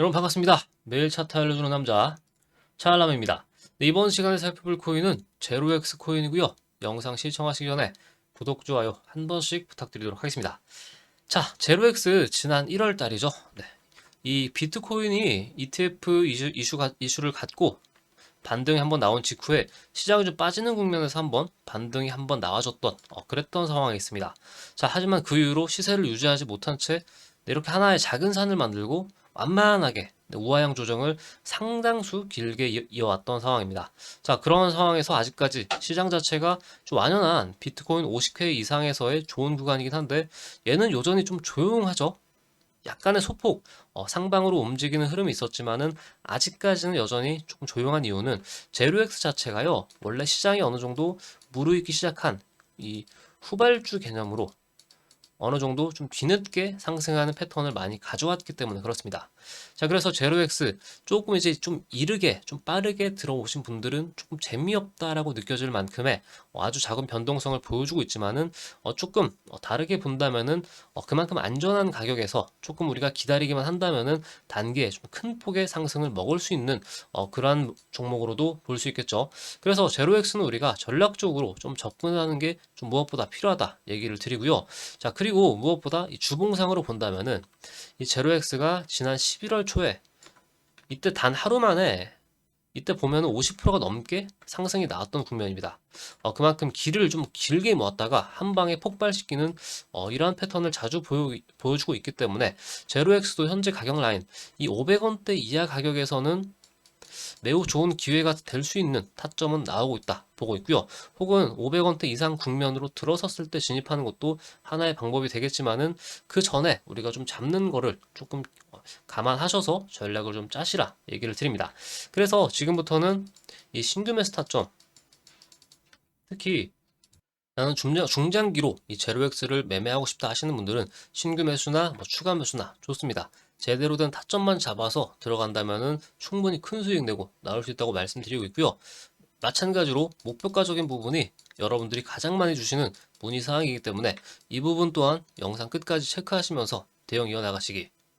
여러분 반갑습니다. 매일 차트 알려주는 남자 차알람입니다. 네, 이번 시간에 살펴볼 코인은 제로엑스 코인이고요. 영상 시청하시기 전에 구독, 좋아요 한 번씩 부탁드리도록 하겠습니다. 자, 제로엑스 지난 1월 달이죠. 네. 이 비트코인이 ETF 이슈, 이슈가, 이슈를 갖고 반등이 한번 나온 직후에 시장이 좀 빠지는 국면에서 한번 반등이 한번 나와줬던 어, 그랬던 상황이 있습니다. 자, 하지만 그 이후로 시세를 유지하지 못한 채 네, 이렇게 하나의 작은 산을 만들고 완만하게 우하향 조정을 상당수 길게 이- 이어왔던 상황입니다. 자, 그런 상황에서 아직까지 시장 자체가 좀 완연한 비트코인 50K 이상에서의 좋은 구간이긴 한데 얘는 여전히 좀 조용하죠. 약간의 소폭 어, 상방으로 움직이는 흐름이 있었지만은 아직까지는 여전히 조금 조용한 이유는 제로엑스 자체가요 원래 시장이 어느 정도 무르익기 시작한 이 후발주 개념으로 어느 정도 좀 뒤늦게 상승하는 패턴을 많이 가져왔기 때문에 그렇습니다. 자, 그래서 제로엑스 조금 이제 좀 이르게, 좀 빠르게 들어오신 분들은 조금 재미없다라고 느껴질 만큼의 어, 아주 작은 변동성을 보여주고 있지만은 어, 조금 어, 다르게 본다면은 어, 그만큼 안전한 가격에서 조금 우리가 기다리기만 한다면은 단기에 좀 큰 폭의 상승을 먹을 수 있는 어, 그러한 종목으로도 볼 수 있겠죠. 그래서 제로엑스는 우리가 전략적으로 좀 접근하는 게 좀 무엇보다 필요하다 얘기를 드리고요. 자, 그리고 무엇보다 이 주봉상으로 본다면은 이 제로엑스가 지난 11월 초에 이때 단 하루 만에 이때 보면은 50%가 넘게 상승이 나왔던 국면입니다. 어, 그만큼 길을 좀 길게 모았다가 한 방에 폭발시키는 어, 이러한 패턴을 자주 보여, 보여주고 있기 때문에 제로엑스도 현재 가격 라인 이 500원대 이하 가격에서는 매우 좋은 기회가 될 수 있는 타점은 나오고 있다 보고 있고요. 혹은 500원대 이상 국면으로 들어섰을 때 진입하는 것도 하나의 방법이 되겠지만은 그 전에 우리가 좀 잡는 거를 조금 감안하셔서 전략을 좀 짜시라 얘기를 드립니다. 그래서 지금부터는 이 신규 매수 타점 특히 나는 중장, 중장기로 이 제로엑스를 매매하고 싶다 하시는 분들은 신규 매수나 뭐 추가 매수나 좋습니다. 제대로 된 타점만 잡아서 들어간다면은 충분히 큰 수익 내고 나올 수 있다고 말씀드리고 있고요. 마찬가지로 목표가적인 부분이 여러분들이 가장 많이 주시는 문의 사항이기 때문에 이 부분 또한 영상 끝까지 체크하시면서 대응 이어나가시기